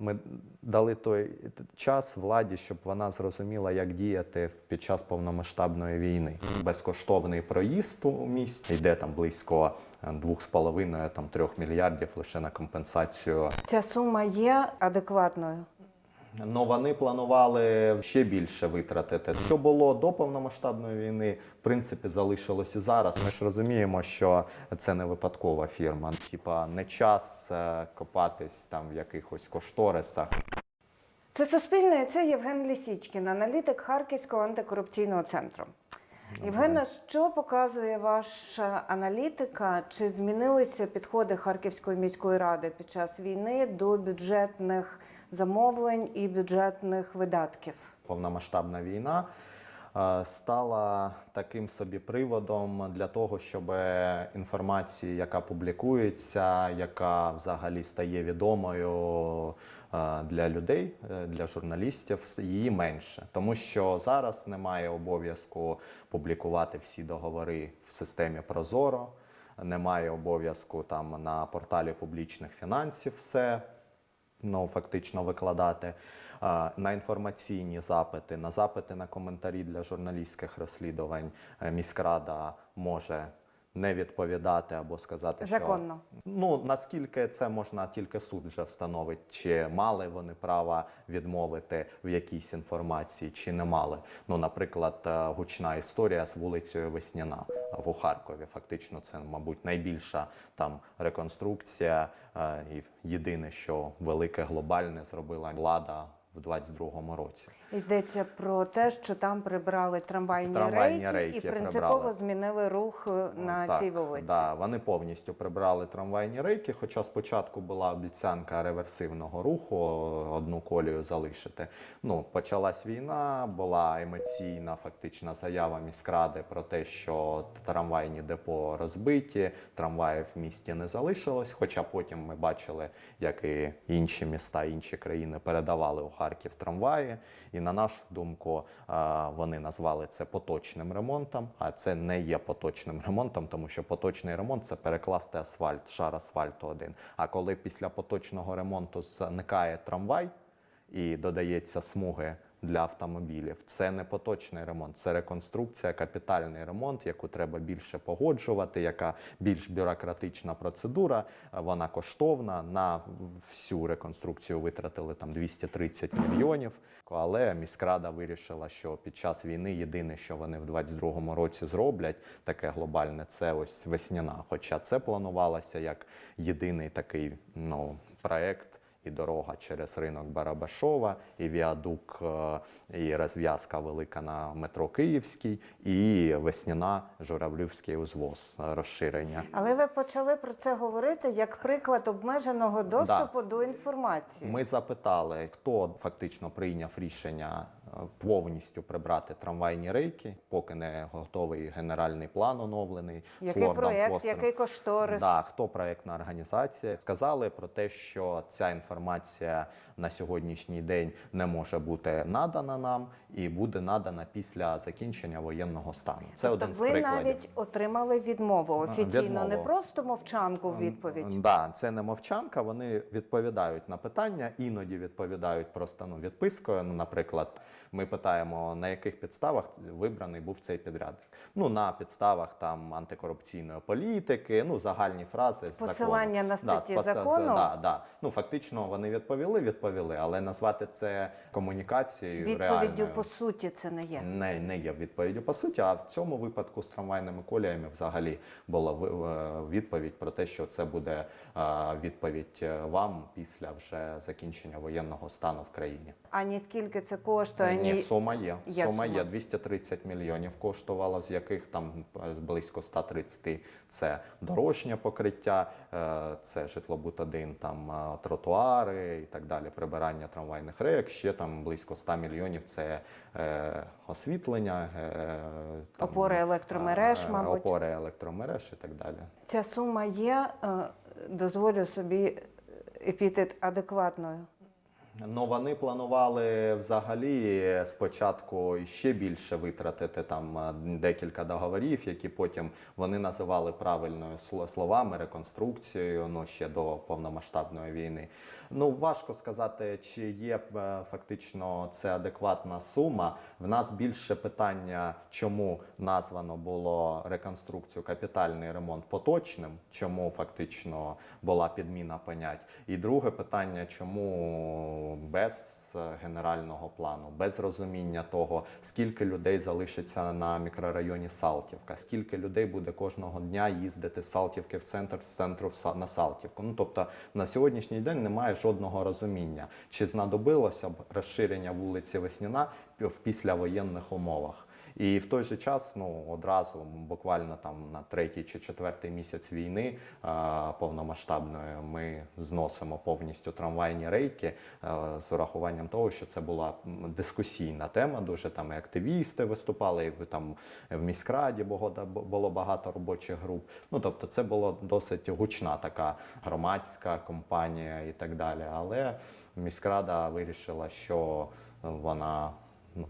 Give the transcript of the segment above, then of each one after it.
ми дали той час владі, щоб вона зрозуміла, як діяти під час повномасштабної війни. Безкоштовний проїзд у місті йде там близько 2,5 там 3 мільярдів лише на компенсацію Ця сума є адекватною. Ну вони планували ще більше витратити. Що було до повномасштабної війни, в принципі, залишилось і зараз. Ми ж розуміємо, що це не випадкова фірма. Типа не час е, копатись там в якихось кошторисах. Це Суспільне, це Євген Лісічкін, аналітик Харківського антикорупційного центру. Євгена, що показує ваша аналітика? Чи змінилися підходи Харківської міської ради під час війни до бюджетних замовлень і бюджетних видатків? Повномасштабна війна е, стала таким собі приводом для того, щоб інформація, яка публікується, яка взагалі стає відомою е, для людей, е, для журналістів, її менше, тому що зараз немає обов'язку публікувати всі договори в системі Прозоро. Немає обов'язку там на порталі публічних фінансів все ну, фактично викладати а, на інформаційні запити, на запити на коментарі для журналістських розслідувань е, міськрада може не відповідати або сказати, Законно. що ну наскільки це можна тільки суд вже встановить, чи мали вони права відмовити в якійсь інформації, чи не мали. Ну, наприклад, е, гучна історія з вулицею Весняна в Харкові. Фактично, це, мабуть, найбільша там реконструкція, е, і єдине, що велике глобальне зробила влада в 22-му році. Йдеться про те, що там прибрали трамвайні, Трамвайні рейки, рейки і принципово прибрали. змінили рух е, на Так, цій вулиці. Да, вони повністю прибрали трамвайні рейки, хоча спочатку була обіцянка реверсивного руху, одну колію залишити. Ну, почалась війна, була емоційна фактична заява міськради про те, що трамвайні депо розбиті, трамваїв в місті не залишилось. Хоча потім ми бачили, як і інші міста, інші країни передавали у Харків трамваї. І на нашу думку, вони назвали це поточним ремонтом, а це не є поточним ремонтом, тому що поточний ремонт це перекласти асфальт, шар асфальту один. А коли після поточного ремонту зникає трамвай і додається смуги для автомобілів, це не поточний ремонт, це реконструкція, капітальний ремонт, яку треба більше погоджувати, яка більш бюрократична процедура. Вона коштовна. На всю реконструкцію витратили там 230 мільйонів. Але міськрада вирішила, що під час війни єдине, що вони в 22-му році зроблять, таке глобальне, це ось весняна. Хоча це планувалося як єдиний такий ну, проект. І дорога через ринок Барабашова, і віадук, е, і розв'язка велика на метро Київський, і весняна Журавлівський узвоз е, розширення. Але ви почали про це говорити як приклад обмеженого доступу до інформації. Ми запитали, хто фактично прийняв рішення повністю прибрати трамвайні рейки, поки не готовий генеральний план оновлений. Який проєкт, який кошторис? Да, хто проєктна організація. Сказали про те, що ця інформація на сьогоднішній день не може бути надана нам і буде надана після закінчення воєнного стану. Це тобто один з ви прикладів. навіть отримали відмову офіційно, не просто мовчанку в відповідь. Да, це не мовчанка. Вони відповідають на питання, іноді відповідають просто ну, відпискою. Ну, наприклад, ми питаємо, на яких підставах вибраний був цей підрядник. Ну, на підставах там антикорупційної політики, ну загальні фрази з Посилання закону. на статті споса- закону? Да, да. Ну фактично вони відповіли, відповіли, але назвати це комунікацією Відповіддю реальною. по суті це не є. Не, не є відповіддю по суті, а в цьому випадку з трамвайними коліями взагалі була е, відповідь про те, що це буде е, відповідь е, вам після вже закінчення воєнного стану в країні. Ані скільки це коштує, Ні, сума є. Є сума сума. є 230 мільйонів коштувало, з яких там е, близько 130 це дорожнє покриття, е, це житлобут 1 там е, тротуари і так далі, прибирання трамвайних рейок. Ще там близько 100 мільйонів це е, освітлення, е, там, Опори електромереж, е, мабуть. опори електромереж і так далі. ця сума є, дозволю собі епітет адекватною. Ну вони планували взагалі спочатку ще більше витратити там е, декілька договорів, які потім вони називали правильною словами реконструкцією. Ну ще до повномасштабної війни. Ну важко сказати, чи є е, фактично це адекватна сума. В нас більше питання, чому названо було реконструкцію капітальний ремонт поточним, чому фактично була підміна понять. І друге питання, чому без е, генерального плану, без розуміння того, скільки людей залишиться на мікрорайоні Салтівка, скільки людей буде кожного дня їздити з Салтівки в центр, з центру на Салтівку. Ну тобто на сьогоднішній день немає жодного розуміння, чи знадобилося б розширення вулиці Весняна в післявоєнних умовах. І в той же час, ну одразу буквально там на третій чи четвертий місяць війни а, повномасштабної ми зносимо повністю трамвайні рейки а, з урахуванням того, що це була дискусійна тема. Дуже там і активісти виступали, і там в міськраді було багато робочих груп. Ну тобто, це було досить гучна така громадська компанія і так далі. Але міськрада вирішила, що вона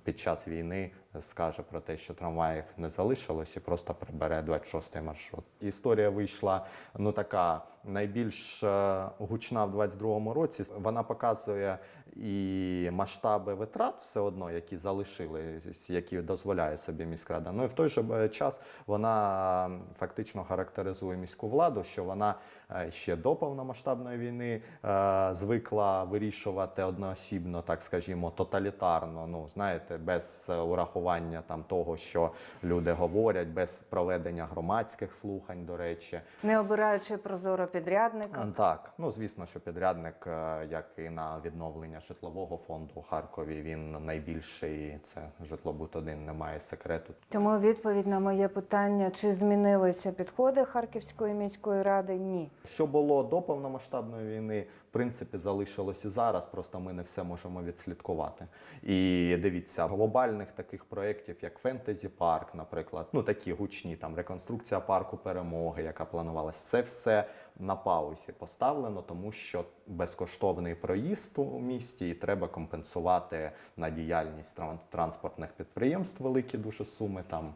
під час війни скаже про те, що трамваїв не залишилось і просто прибере 26-й маршрут. Історія вийшла ну така найбільш е, гучна в 22-му році. Вона показує і масштаби витрат все одно, які залишились, які дозволяє собі міськрада. Ну і в той же е, час вона фактично характеризує міську владу, що вона е, ще до повномасштабної війни е, звикла вирішувати одноосібно, так скажімо, тоталітарно. Ну знаєте, без урахування там того, що люди говорять, без проведення громадських слухань, до речі. Не обираючи прозоро підрядника. Так, ну звісно, що підрядник, як і на відновлення житлового фонду у Харкові, він найбільший. Це житлобут 1 немає секрету. Тому відповідь на моє питання, чи змінилися підходи Харківської міської ради? Ні. Що було до повномасштабної війни, в принципі, залишилось і зараз. Просто ми не все можемо відслідкувати. І дивіться, глобальних таких проєктів, як Фентезі Парк, наприклад, ну такі гучні, там реконструкція парку перемоги, яка планувалась, це все на паузі поставлено, тому що безкоштовний проїзд у місті і треба компенсувати на діяльність тран- транспортних підприємств великі дуже суми там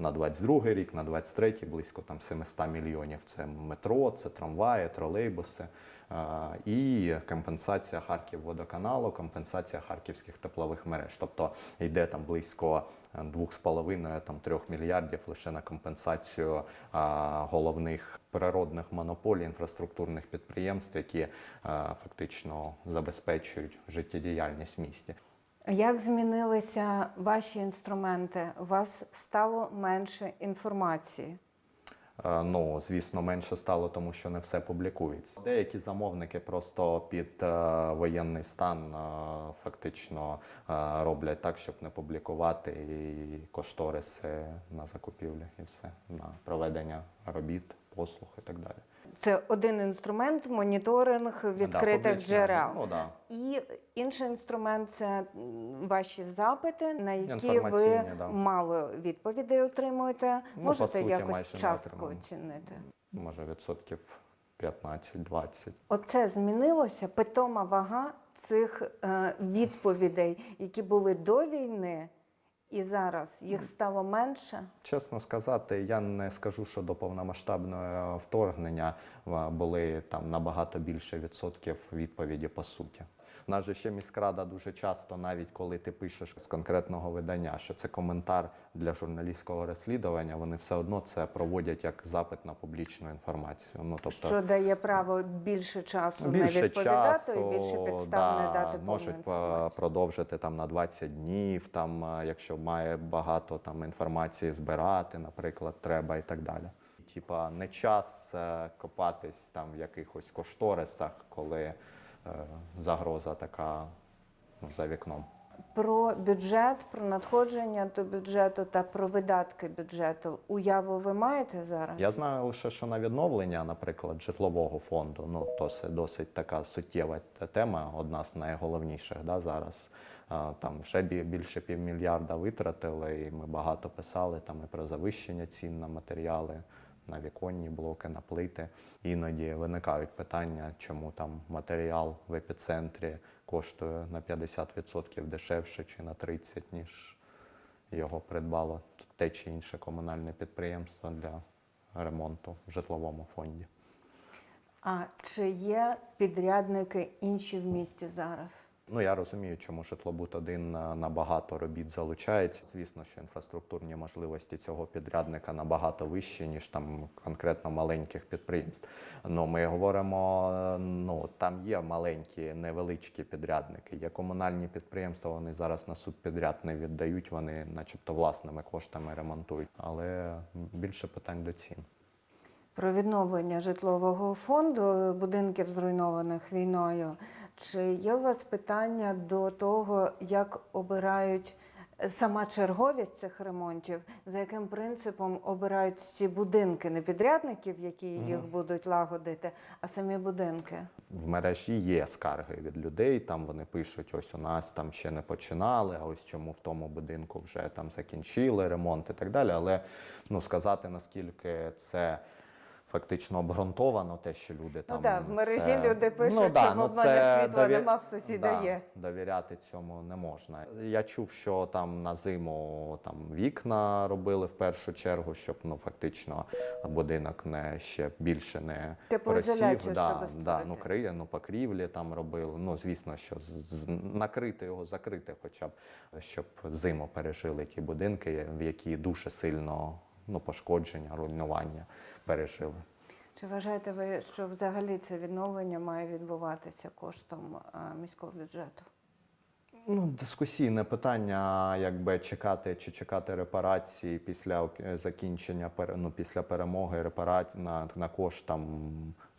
на 22 рік, на 23 близько там 700 мільйонів. Це метро, це трамваї, тролейбуси і компенсація Харківводоканалу, компенсація харківських теплових мереж. Тобто йде там близько 2,5 там 3 мільярдів лише на компенсацію головних природних монополій інфраструктурних підприємств, які а, фактично забезпечують життєдіяльність в місті. Як змінилися ваші інструменти? У вас стало менше інформації. Е, Ну, звісно, менше стало, тому що не все публікується. Деякі замовники просто під е, воєнний стан е, фактично е, роблять так, щоб не публікувати і кошториси на закупівлі, і все на проведення робіт, послуг і так далі. Це один інструмент моніторинг відкритих публічно. джерел. Ну, да. І інший інструмент це ваші запити, на які ви да. мало відповідей отримуєте. Ну, по Можете суті, якось частку оцінити? Може, відсотків 15-20. Оце змінилося питома вага цих е, відповідей, які були до війни, і зараз їх стало менше. Чесно сказати, я не скажу, що до повномасштабного вторгнення були там набагато більше відсотків відповіді по суті. У нас же ще міськрада дуже часто, навіть коли ти пишеш з конкретного видання, що це коментар для журналістського розслідування, вони все одно це проводять як запит на публічну інформацію. Ну тобто Що дає право більше часу не відповідати часу, і більше підстав не дати можуть інформацію. продовжити там на 20 днів, там е, якщо має багато там інформації збирати, наприклад, треба і так далі. Типа не час е, копатись там в якихось кошторисах, коли загроза така ну, за вікном. Про бюджет, про надходження до бюджету та про видатки бюджету. Уяву ви маєте зараз? Я знаю лише, що на відновлення, наприклад, житлового фонду, ну то це досить така суттєва тема, одна з найголовніших да, зараз. Там вже бі- більше півмільярда витратили, і ми багато писали там і про завищення цін на матеріали, на віконні блоки, на плити. Іноді виникають питання, чому там матеріал в епіцентрі коштує на 50% дешевше чи на 30%, ніж його придбало те чи інше комунальне підприємство для ремонту в житловому фонді. А чи є підрядники інші в місті зараз? Ну я розумію, чому житлобут один на на багато робіт залучається. Звісно, що інфраструктурні можливості цього підрядника набагато вищі, ніж там конкретно маленьких підприємств. Ну ми говоримо, ну там є маленькі, невеличкі підрядники. Є комунальні підприємства. Вони зараз на субпідряд не віддають. Вони, начебто, власними коштами ремонтують. Але більше питань до цін. Про відновлення житлового фонду будинків зруйнованих війною. Чи є у вас питання до того, як обирають е, сама черговість цих ремонтів, за яким принципом обирають ці будинки не підрядників, які їх будуть лагодити, а самі будинки? В мережі є скарги від людей. Там вони пишуть: ось у нас там ще не починали, а ось чому в тому будинку вже там закінчили ремонт і так далі. Але ну сказати наскільки це. Фактично обґрунтовано те, що люди там да, в мережі це- люди пишуть, ну, да, що ну, це світла дові- нема, в сусіда да, є. Довіряти цьому не можна. Я чув, що там на зиму там вікна робили в першу чергу, щоб ну фактично будинок не ще більше не просів. Да, да, ну, криє, ну покрівлі там робили. Ну звісно, що з- з- накрити його, закрити, хоча б щоб зиму пережили ті будинки, в які дуже сильно ну пошкодження, руйнування пережили. Чи вважаєте ви, що взагалі це відновлення має відбуватися коштом е, міського бюджету? Ну, дискусійне питання, якби чекати чи чекати репарації після закінчення пере- ну, після перемоги репарацій на, на кошт там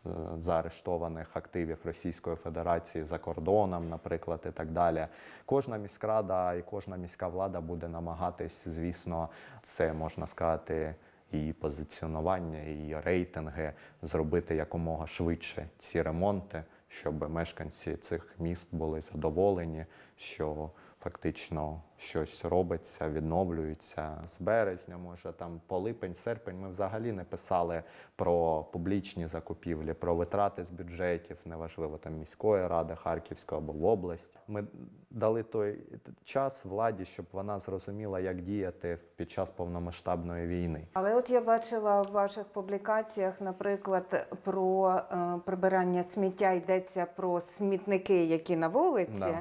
е, заарештованих активів Російської Федерації за кордоном, наприклад, і так далі. Кожна міськрада і кожна міська влада буде намагатись, звісно, це можна сказати. І позиціонування, і рейтинги зробити якомога швидше ці ремонти, щоб мешканці цих міст були задоволені, що фактично щось робиться, відновлюється з березня, може там по липень, серпень. Ми взагалі не писали про публічні закупівлі, про витрати з бюджетів, неважливо там міської ради, Харківської або в області. Ми дали той час владі, щоб вона зрозуміла, як діяти під час повномасштабної війни. Але от я бачила в ваших публікаціях, наприклад, про е, прибирання сміття йдеться про смітники, які на вулиці,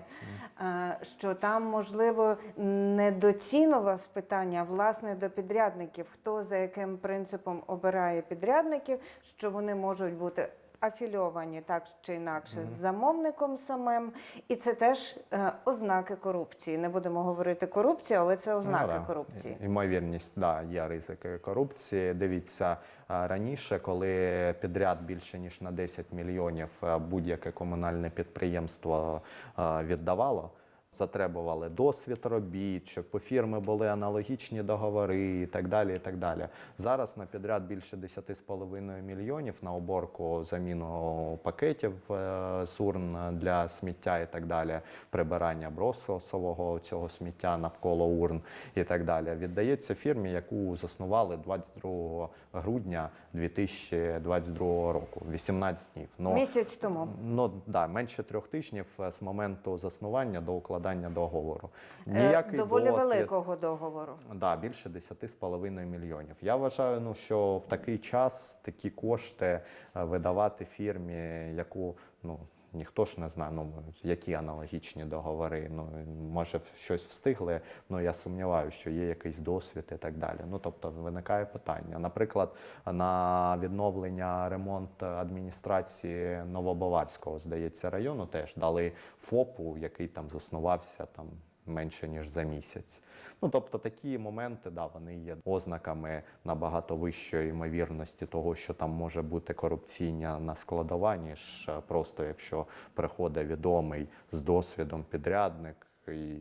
е, що там можливо недоцільно вас питання власне до підрядників, хто за яким принципом обирає підрядників, що вони можуть бути. Афільовані так чи інакше з замовником самим, і це теж е, ознаки корупції. Не будемо говорити корупція, але це ознаки Ну, да. корупції. Ймовірність, да, є ризики корупції. Дивіться раніше, коли підряд більше ніж на 10 мільйонів будь-яке комунальне підприємство а, віддавало. Затребували досвід робіт, щоб у фірми були аналогічні договори і так далі. і так далі. Зараз на підряд більше 10,5 мільйонів на уборку, заміну пакетів е, з урн для сміття і так далі, прибирання бросового цього сміття навколо урн і так далі. Віддається фірмі, яку заснували 22 грудня 2022 року, 18 днів. Ну, Місяць тому. Ну да, менше трьох тижнів з моменту заснування до укладання договору. Е, Ніякий доволі досвід. великого договору. Да, більше 10,5 мільйонів. Я вважаю, ну що в такий час такі кошти е, видавати фірмі, яку ну. Ніхто ж не знає, ну які аналогічні договори. Ну може щось встигли. але я сумніваюся, що є якийсь досвід і так далі. Ну тобто виникає питання. Наприклад, на відновлення ремонт адміністрації Новобаварського, здається, району теж дали ФОПу, який там заснувався там менше ніж за місяць. Ну тобто такі моменти, да, вони є ознаками набагато вищої ймовірності того, що там може бути корупційня на складова, ніж е, просто якщо приходить відомий з досвідом підрядник і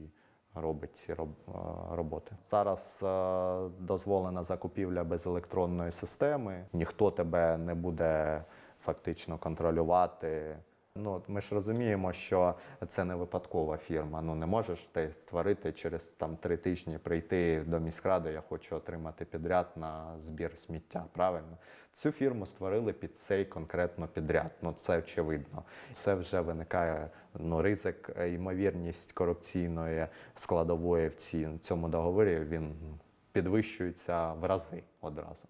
робить ці е, роботи. Зараз е, дозволена закупівля без електронної системи. Ніхто тебе не буде фактично контролювати. Ну, ми ж розуміємо, що це не випадкова фірма. Ну не можеш ти створити через там три тижні прийти до міськради. Я хочу отримати підряд на збір сміття. Правильно, цю фірму створили під цей конкретно підряд. Ну це очевидно. Це вже виникає ну ризик, е, ймовірність корупційної складової в ці- цьому договорі. Він підвищується в рази одразу.